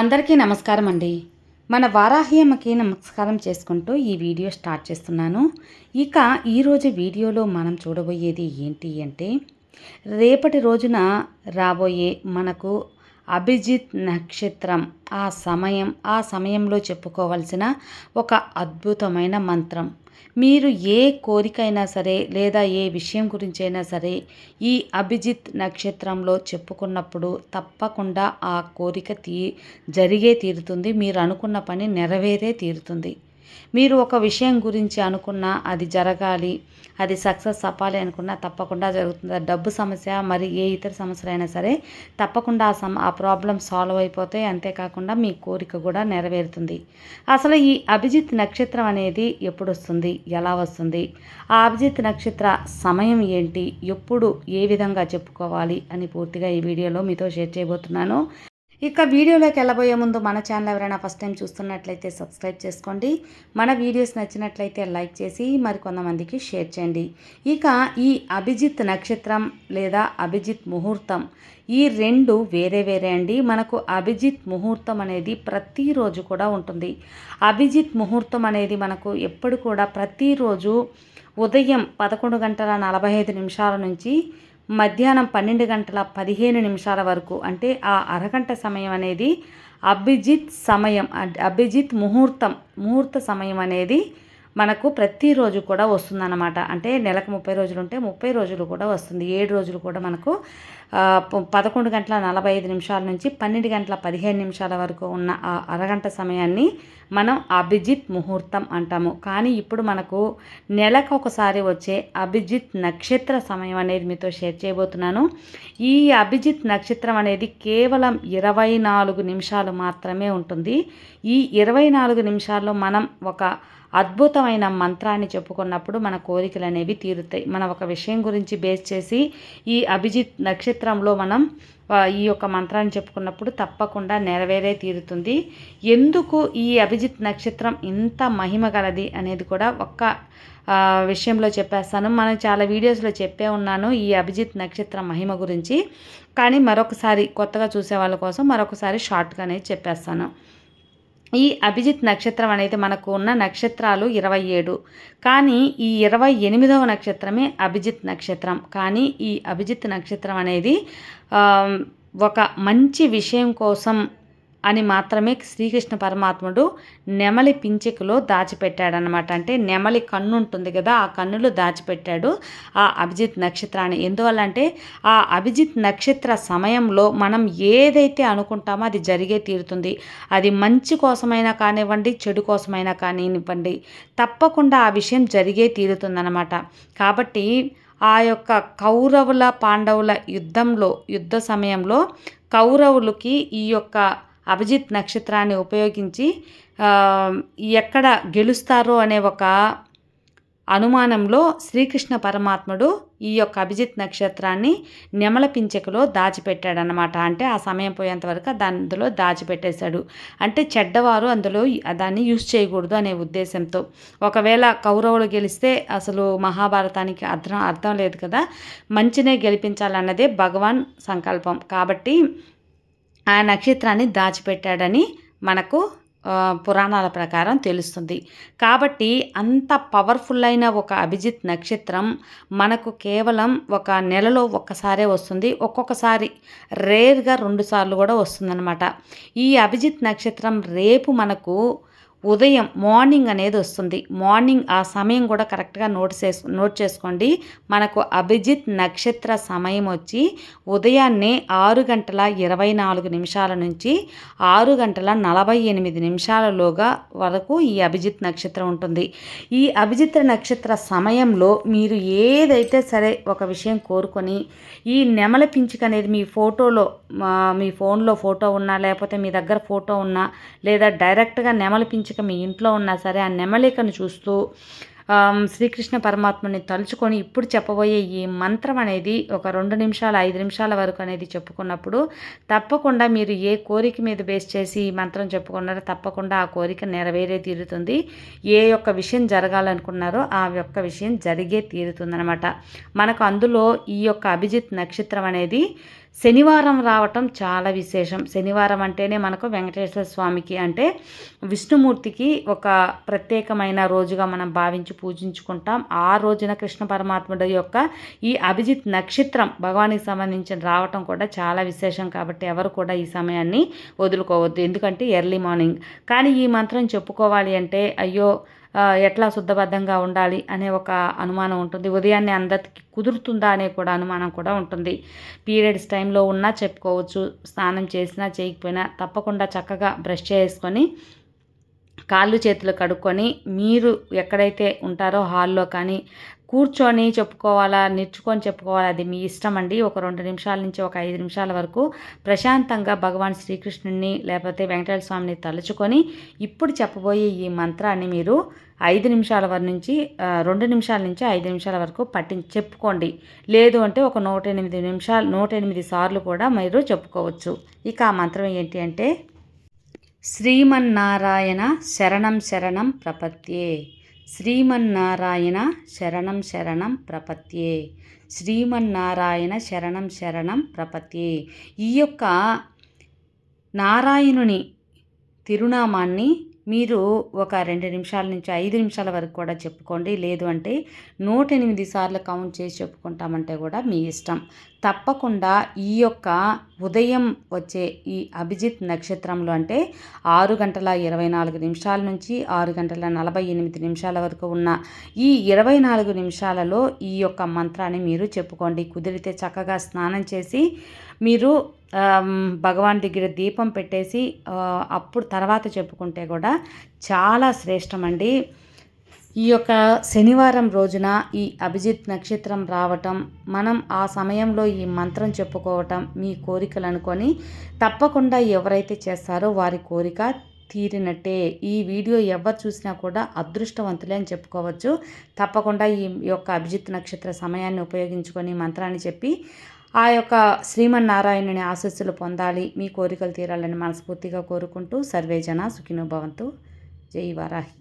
అందరికీ నమస్కారం అండి. మన వారాహ్యమ్మకి నమస్కారం చేసుకుంటూ ఈ వీడియో స్టార్ట్ చేస్తున్నాను. ఇక ఈరోజు వీడియోలో మనం చూడబోయేది ఏంటి అంటే రేపటి రోజున రాబోయే మనకు అభిజిత్ నక్షత్రం. ఆ సమయం ఆ సమయంలో చెప్పుకోవాల్సిన ఒక అద్భుతమైన మంత్రం. మీరు ఏ కోరికైనా సరే లేదా ఏ విషయం గురించి అయినా సరే ఈ అభిజిత్ నక్షత్రంలో చెప్పుకున్నప్పుడు తప్పకుండా ఆ కోరిక తీ జరిగే తీరుతుంది. మీరు అనుకున్న పని నెరవేరే తీరుతుంది. మీరు ఒక విషయం గురించి అనుకున్నా అది జరగాలి అది సక్సెస్ అవ్వాలి అనుకున్నా తప్పకుండా జరుగుతుంది. డబ్బు సమస్య మరి ఏ ఇతర సమస్యలు అయినా సరే తప్పకుండా ఆ సమ ఆ ప్రాబ్లం సాల్వ్ అయిపోతే అంతేకాకుండా మీ కోరిక కూడా నెరవేరుతుంది. అసలు ఈ అభిజిత్ నక్షత్రం అనేది ఎప్పుడు వస్తుంది ఎలా వస్తుంది? ఆ అభిజిత్ నక్షత్ర సమయం ఏంటి? ఎప్పుడు ఏ విధంగా చెప్పుకోవాలి? అని పూర్తిగా ఈ వీడియోలో మీతో షేర్ చేయబోతున్నాను. ఇక వీడియోలోకి వెళ్ళబోయే ముందు మన ఛానల్ ఎవరైనా ఫస్ట్ టైం చూస్తున్నట్లయితే సబ్స్క్రైబ్ చేసుకోండి. మన వీడియోస్ నచ్చినట్లయితే లైక్ చేసి మరికొంతమందికి షేర్ చేయండి. ఇక ఈ అభిజిత్ నక్షత్రం లేదా అభిజిత్ ముహూర్తం ఈ రెండు వేరే వేరే అండి. మనకు అభిజిత్ ముహూర్తం అనేది ప్రతిరోజు కూడా ఉంటుంది. అభిజిత్ ముహూర్తం అనేది మనకు ఎప్పుడు కూడా ప్రతిరోజు ఉదయం పదకొండు గంటల నలభై ఐదు నిమిషాల నుంచి మధ్యాహ్నం పన్నెండు గంటల పదిహేను నిమిషాల వరకు. అంటే ఆ అరగంట సమయం అనేది అభిజిత్ సమయం అభిజిత్ ముహూర్తం ముహూర్త సమయం అనేది మనకు ప్రతిరోజు కూడా వస్తుందన్నమాట. అంటే నెలకు ముప్పై రోజులు ఉంటే ముప్పై రోజులు కూడా వస్తుంది. ఏడు రోజులు కూడా మనకు పదకొండు గంటల నలభై ఐదు నిమిషాల నుంచి పన్నెండు గంటల పదిహేను నిమిషాల వరకు ఉన్న ఆ అరగంట సమయాన్ని మనం అభిజిత్ ముహూర్తం అంటాము. కానీ ఇప్పుడు మనకు నెలకు ఒకసారి వచ్చే అభిజిత్ నక్షత్ర సమయం అనేది మీతో షేర్ చేయబోతున్నాను. ఈ అభిజిత్ నక్షత్రం అనేది కేవలం ఇరవై నాలుగు నిమిషాలు మాత్రమే ఉంటుంది. ఈ ఇరవై నాలుగు నిమిషాల్లో మనం ఒక అద్భుతమైన మంత్రాన్ని చెప్పుకున్నప్పుడు మన కోరికలు అనేవి తీరుతాయి. మనం ఒక విషయం గురించి బేస్ చేసి ఈ అభిజిత్ నక్షత్రంలో మనం ఈ యొక్క మంత్రాన్ని చెప్పుకున్నప్పుడు తప్పకుండా నెరవేరే తీరుతుంది. ఎందుకు ఈ అభిజిత్ నక్షత్రం ఇంత మహిమ గలది అనేది కూడా ఒక్క విషయంలో చెప్పేస్తాను. మనం చాలా వీడియోస్లో చెప్పే ఉన్నాను ఈ అభిజిత్ నక్షత్రం మహిమ గురించి. కానీ మరొకసారి కొత్తగా చూసే వాళ్ళ కోసం మరొకసారి షార్ట్గా అనేది చెప్పేస్తాను. ఈ అభిజిత్ నక్షత్రం అనేది మనకు ఉన్న నక్షత్రాలు ఇరవై ఏడు. కానీ ఈ ఇరవై ఎనిమిదవ నక్షత్రమే అభిజిత్ నక్షత్రం. కానీ ఈ అభిజిత్ నక్షత్రం అనేది ఒక మంచి విషయం కోసం అని మాత్రమే శ్రీకృష్ణ పరమాత్ముడు నెమలి పింఛకులో దాచిపెట్టాడనమాట అంటే నెమలి కన్ను ఉంటుంది కదా ఆ కన్నులు దాచిపెట్టాడు ఆ అభిజిత్ నక్షత్రాన్ని. ఎందువల్ల అంటే ఆ అభిజిత్ నక్షత్ర సమయంలో మనం ఏదైతే అనుకుంటామో అది జరిగే తీరుతుంది. అది మంచి కోసమైనా కానివ్వండి చెడు కోసమైనా కానివ్వండి తప్పకుండా ఆ విషయం జరిగే తీరుతుందనమాట కాబట్టి ఆ యొక్క కౌరవుల పాండవుల యుద్ధంలో యుద్ధ సమయంలో కౌరవులకి ఈ యొక్క అభిజిత్ నక్షత్రాన్ని ఉపయోగించి ఎక్కడ గెలుస్తారో అనే ఒక అనుమానంలో శ్రీకృష్ణ పరమాత్ముడు ఈ యొక్క అభిజిత్ నక్షత్రాన్ని నెమల పింఛకలో దాచిపెట్టాడనమాట అంటే ఆ సమయం పోయేంత వరకు దాని అందులో దాచిపెట్టేశాడు. అంటే చెడ్డవారు అందులో దాన్ని యూజ్ చేయకూడదు అనే ఉద్దేశంతో. ఒకవేళ కౌరవులు గెలిస్తే అసలు మహాభారతానికి అర్థం అర్థం లేదు కదా. మంచినే గెలిపించాలన్నదే భగవాన్ సంకల్పం. కాబట్టి ఆ నక్షత్రాన్ని దాచిపెట్టాడని మనకు పురాణాల ప్రకారం తెలుస్తుంది. కాబట్టి అంత పవర్ఫుల్ అయిన ఒక అభిజిత్ నక్షత్రం మనకు కేవలం ఒక నెలలో ఒక్కసారే వస్తుంది. ఒక్కొక్కసారి రేర్గా రెండుసార్లు కూడా వస్తుందన్నమాట. ఈ అభిజిత్ నక్షత్రం రేపు మనకు ఉదయం మార్నింగ్ అనేది వస్తుంది. మార్నింగ్ ఆ సమయం కూడా కరెక్ట్గా నోట్ చేసు నోట్ చేసుకోండి. మనకు అభిజిత్ నక్షత్ర సమయం వచ్చి ఉదయాన్నే ఆరు గంటల ఇరవై నాలుగు నిమిషాల నుంచి ఆరు గంటల నలభై ఎనిమిది నిమిషాలలోగా వరకు ఈ అభిజిత్ నక్షత్రం ఉంటుంది. ఈ అభిజిత్ నక్షత్ర సమయంలో మీరు ఏదైతే సరే ఒక విషయం కోరుకొని ఈ నెమల పించిక అనేది మీ ఫోటోలో మీ ఫోన్లో ఫోటో ఉన్నా లేకపోతే మీ దగ్గర ఫోటో ఉన్నా లేదా డైరెక్ట్గా నెమల పింఛ మంచిగా మీ ఇంట్లో ఉన్నా సరే ఆ నెమలికను చూస్తూ శ్రీకృష్ణ పరమాత్మని తలుచుకొని ఇప్పుడు చెప్పబోయే ఈ మంత్రం అనేది ఒక రెండు నిమిషాలు ఐదు నిమిషాల వరకు అనేది చెప్పుకున్నప్పుడు తప్పకుండా మీరు ఏ కోరిక మీద బేస్ చేసి ఈ మంత్రం చెప్పుకున్నారో తప్పకుండా ఆ కోరిక నెరవేరే తీరుతుంది. ఏ యొక్క విషయం జరగాలనుకున్నారో ఆ యొక్క విషయం జరిగే తీరుతుందనమాట మనకు అందులో ఈ యొక్క అభిజిత్ నక్షత్రం అనేది శనివారం రావటం చాలా విశేషం. శనివారం అంటేనే మనకు వెంకటేశ్వర స్వామికి అంటే విష్ణుమూర్తికి ఒక ప్రత్యేకమైన రోజుగా మనం భావించి పూజించుకుంటాం. ఆ రోజున కృష్ణ పరమాత్ముడి యొక్క ఈ అభిజిత్ నక్షత్రం భగవానికి సంబంధించిన రావటం కూడా చాలా విశేషం కాబట్టి ఎవరు కూడా ఈ సమయాన్ని వదులుకోవద్దు. ఎందుకంటే ఎర్లీ మార్నింగ్. కానీ ఈ మంత్రం చెప్పుకోవాలి అంటే అయ్యో ఎట్లా శుద్ధబద్ధంగా ఉండాలి అనే ఒక అనుమానం ఉంటుంది. ఉదయాన్నే అందరికి కుదురుతుందా అనే కూడా అనుమానం కూడా ఉంటుంది. పీరియడ్స్ టైంలో ఉన్నా చెప్పుకోవచ్చు స్నానం చేసినా చేయకపోయినా తప్పకుండా చక్కగా బ్రష్ చేసుకొని కాళ్ళు చేతులు కడుక్కొని మీరు ఎక్కడైతే ఉంటారో హాల్లో కానీ కూర్చొని చెప్పుకోవాలా నేర్చుకొని చెప్పుకోవాలా అది మీ ఇష్టం అండి. ఒక రెండు నిమిషాల నుంచి ఒక ఐదు నిమిషాల వరకు ప్రశాంతంగా భగవాన్ శ్రీకృష్ణుని లేకపోతే వెంకటేశ్వర స్వామిని తలుచుకొని ఇప్పుడు చెప్పబోయే ఈ మంత్రాన్ని మీరు ఐదు నిమిషాల వరకు నుంచి రెండు నిమిషాల నుంచి ఐదు నిమిషాల వరకు పట్టి చెప్పుకోండి. లేదు అంటే ఒక నూట ఎనిమిది నిమిషాలు నూట ఎనిమిది సార్లు కూడా మీరు చెప్పుకోవచ్చు. ఇక ఆ మంత్రం ఏంటి అంటే శ్రీమన్నారాయణ శరణం శరణం ప్రపత్యే. శ్రీమన్నారాయణ శరణం శరణం ప్రపత్యే. శ్రీమన్నారాయణ శరణం శరణం ప్రపత్యే. ఈ యొక్క నారాయణుని తిరునామాన్ని మీరు ఒక రెండు నిమిషాల నుంచి ఐదు నిమిషాల వరకు కూడా చెప్పుకోండి. లేదు అంటే నూట ఎనిమిది సార్లు కౌంట్ చేసి చెప్పుకుంటామంటే కూడా మీ ఇష్టం. తప్పకుండా ఈ యొక్క ఉదయం వచ్చే ఈ అభిజిత్ నక్షత్రంలో అంటే ఆరు గంటల ఇరవై నాలుగు నిమిషాల నుంచి ఆరు గంటల నలభై ఎనిమిది నిమిషాల వరకు ఉన్న ఈ ఇరవై నాలుగు నిమిషాలలో ఈ యొక్క మంత్రాన్ని మీరు చెప్పుకోండి. కుదిరితే చక్కగా స్నానం చేసి మీరు భగవాన్ దగ్గర దీపం పెట్టేసి అప్పుడు తర్వాత చెప్పుకుంటే కూడా చాలా శ్రేష్టమండి. ఈ యొక్క శనివారం రోజున ఈ అభిజిత్ నక్షత్రం రావటం మనం ఆ సమయంలో ఈ మంత్రం చెప్పుకోవటం మీ కోరికలు అనుకొని తప్పకుండా ఎవరైతే చేస్తారో వారి కోరిక తీరినట్టే. ఈ వీడియో ఎవరు చూసినా కూడా అదృష్టవంతులే అని చెప్పుకోవచ్చు. తప్పకుండా ఈ యొక్క అభిజిత్ నక్షత్ర సమయాన్ని ఉపయోగించుకొని మంత్రాన్ని చెప్పి ఆ యొక్క శ్రీమన్నారాయణుని ఆశస్సులు పొందాలి. మీ కోరికలు తీరాలని మనస్ఫూర్తిగా కోరుకుంటూ సర్వేజన సుఖినోభవంతు జై వారాహి.